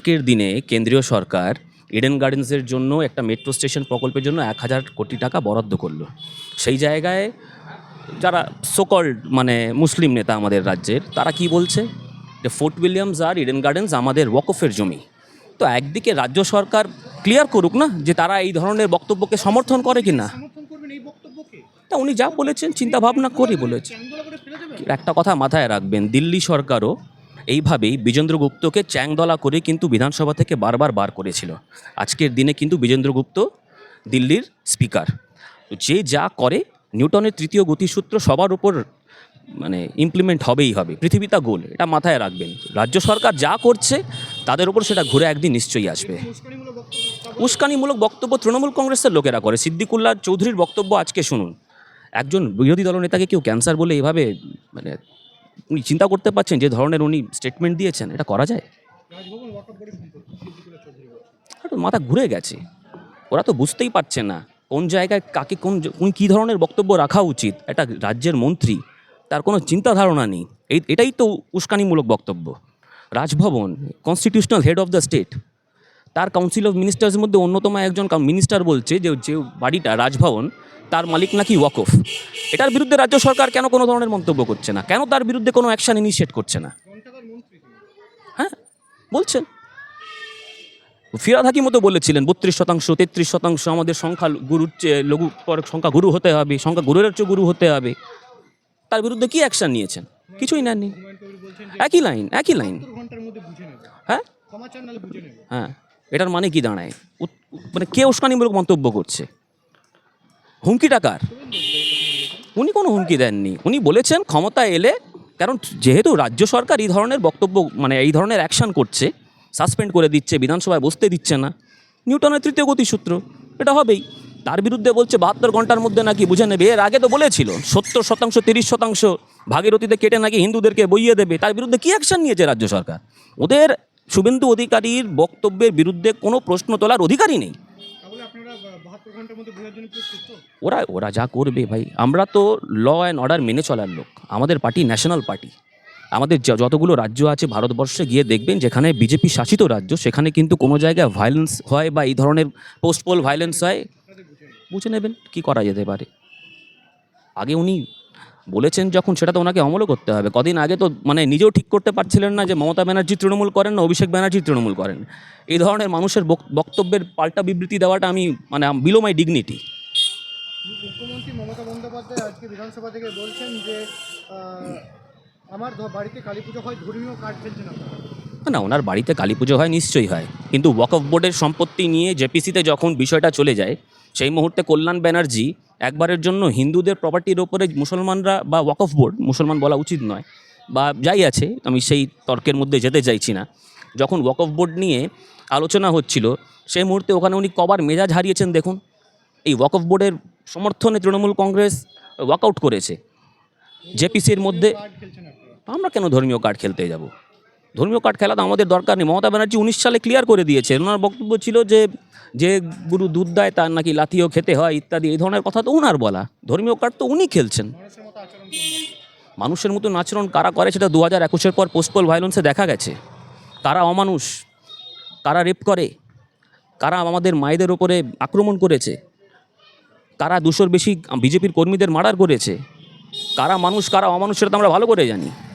আজকের দিনে কেন্দ্রীয় সরকার ইডেন গার্ডেন্সের জন্য একটা মেট্রো স্টেশন প্রকল্পের জন্য এক হাজার কোটি টাকা বরাদ্দ করল। সেই জায়গায় যারা সোকল্ড মানে মুসলিম নেতা আমাদের রাজ্যের, তারা কি বলছে? যে ফোর্ট উইলিয়ামস আর ইডেন গার্ডেন্স আমাদের ওয়াকফের জমি। তো একদিকে রাজ্য সরকার ক্লিয়ার করুক না যে তারা এই ধরনের বক্তব্যকে সমর্থন করে কি না তা উনি যা বলেছেন চিন্তা ভাবনা করি বলেছে করে ফেলে একটা কথা মাথায় রাখবেন, দিল্লি সরকারও এইভাবেই বিজেন্দ্র গুপ্তকে চ্যাংদলা করে কিন্তু বিধানসভা থেকে বারবার বার করেছিল। আজকের দিনে কিন্তু বিজেন্দ্র গুপ্ত দিল্লির স্পিকার। যে যা করে, নিউটনের তৃতীয় গতিসূত্র সবার উপর মানে ইমপ্লিমেন্ট হবেই হবে। পৃথিবী তা গোল, এটা মাথায় রাখবেন। রাজ্য সরকার যা করছে, তাদের উপর সেটা ঘুরে একদিন নিশ্চয়ই আসবে। উস্কানিমূলক বক্তব্য তৃণমূল কংগ্রেসের লোকেরা করে। সিদ্দিকুল্লাহ চৌধুরীর বক্তব্য আজকে শুনুন। একজন বিরোধী দলনেতাকে কেউ ক্যান্সার বলে এভাবে মানে উনি চিন্তা করতে পারছেন যে ধরনের উনি স্টেটমেন্ট দিয়েছেন, এটা করা যায়? মাথা ঘুরে গেছে। ওরা তো বুঝতেই পারছে না কোন জায়গায় কাকে কোন উনি কী ধরনের বক্তব্য রাখা উচিত একটা রাজ্যের মন্ত্রী, তার কোনো চিন্তা ধারণা নেই। এই এটাই তো উস্কানিমূলক বক্তব্য। Rajbhavan constitutional head of the state তার কাউন্সিল অফ মিনিস্টার্সের মধ্যে অন্যতম একজন মিনিস্টার বলছে যে যে বাড়িটা, রাজভবন তার মালিক নাকি ওয়াকফ? এটার বিরুদ্ধে রাজ্য সরকার কেন কোনো ধরনের মন্তব্য করছে না? কেন তার বিরুদ্ধে কোনো অ্যাকশন ইনিশিয়েট করছে না। হ্যাঁ বলছেন। ফিরাদ হাকিম মতো বলেছিলেন বত্রিশ শতাংশ তেত্রিশ শতাংশ আমাদের সংখ্যা গুরুর চেয়ে লঘু পরে সংখ্যা গুরু হতে হবে সংখ্যা গুরুর চেয়ে গুরু হতে হবে। তার বিরুদ্ধে কি অ্যাকশান নিয়েছেন? কিছুই নেননি। একই লাইন একই লাইন হ্যাঁ? হ্যাঁ। এটার মানে কি দাঁড়ায়? মানে কে উস্কানিমূলক মন্তব্য করছে? হুমকি টাকার উনি কোনো হুমকি দেননি। উনি বলেছেন ক্ষমতা এলে, কারণ যেহেতু রাজ্য সরকার এই ধরনের বক্তব্য মানে এই ধরনের অ্যাকশন করছে সাসপেন্ড করে দিচ্ছে, বিধানসভায় বসতে দিচ্ছে না। নিউটনের তৃতীয় গতিসূত্র, এটা হবেই। তার বিরুদ্ধে বলছে বাহাত্তর ঘণ্টার মধ্যে নাকি বুঝে নেবে। এর আগে তো বলেছিল, সত্তর শতাংশ, তিরিশ শতাংশ ভাগীরথীতে কেটে নাকি হিন্দুদেরকে বইয়ে দেবে। তার বিরুদ্ধে কী অ্যাকশন নিয়েছে রাজ্য সরকার? ওদের শুভেন্দু অধিকারীর বক্তব্যের বিরুদ্ধে কোনো প্রশ্ন তোলার অধিকারই নেই। ওরা ওরা যা করবে ভাই। আমরা তো ল অ্যান্ড অর্ডার মেনে চলার লোক। আমাদের পার্টি ন্যাশনাল পার্টি আমাদের যতগুলো রাজ্য আছে ভারতবর্ষে গিয়ে দেখবেন যেখানে বিজেপি শাসিত রাজ্য সেখানে কিন্তু কোনো জায়গায় ভায়োলেন্স হয় বা এই ধরনের পোস্টপোল ভায়োলেন্স হয়। বুঝে নেবেন কি করা যেতে পারে। আগে উনি বলেছেন যখন সেটা তো ওনাকে অমলও করতে হবে। কদিন আগে তো মানে নিজেও ঠিক করতে পারছিলেন না যে মমতা ব্যানার্জি তৃণমূল করেন না অভিষেক ব্যানার্জি তৃণমূল করেন। এই ধরনের মানুষের বক- বক্তব্যের পাল্টা বিবৃতি দেওয়াটা আমি মানে বিলো মাই ডিগনিটি মুখ্যমন্ত্রী মমতা বন্দ্যোপাধ্যায় আজকে বিধানসভা থেকে বলছেন যে আমার বাড়িতে কালী পুজো হয় ধর্মীয় কার্ড খেলছেন আপনারা। না ওনার বাড়িতে কালী পুজো হয় নিশ্চয়ই হয়। কিন্তু ওয়াকফ বোর্ডের সম্পত্তি নিয়ে জেপিসিতে যখন বিষয়টা চলে যায় সেই মুহূর্তে কল্যাণ ব্যানার্জি একবারের জন্য হিন্দুদের প্রপার্টির ওপরে মুসলমানরা বা ওয়াকফ বোর্ড মুসলমান বলা উচিত নয়, বা যাই আছে, আমি সেই তর্কের মধ্যে যেতে চাইছি না। যখন ওয়াকফ বোর্ড নিয়ে আলোচনা হচ্ছিল, সেই মুহূর্তে ওখানে উনি কবার মেজাজ হারিয়েছেন দেখুন। এই ওয়াকফ বোর্ডের সমর্থনে তৃণমূল কংগ্রেস ওয়াকআউট করেছে। জেপিসির মধ্যে, আমরা কেন ধর্মীয় কার্ড খেলতে যাব? ধর্মীয় কার্ড খেলা তো আমাদের দরকার নেই। মমতা ব্যানার্জি উনিশ সালে ক্লিয়ার করে দিয়েছে ওনার বক্তব্য ছিল যে যে গুরু দুধ দেয় তার নাকি লাথিও খেতে হয় ইত্যাদি, এই ধরনের কথা তো উনার বলা। ধর্মীয় কার্ড তো উনি খেলছেন। মানুষের মতো আচরণ করবেন মানুষের মতো আচরণ কারা করে সেটা দু হাজার একুশের পর পোস্টপল ভায়োলেন্সে দেখা গেছে। কারা অমানুষ, কারা রেপ করে, কারা আমাদের মায়েদের ওপরে আক্রমণ করেছে, কারা দুশোর বেশি বিজেপির কর্মীদের মার্ডার করেছে, কারা মানুষ, কারা অমানুষ, সেটা তো আমরা ভালো করে জানি।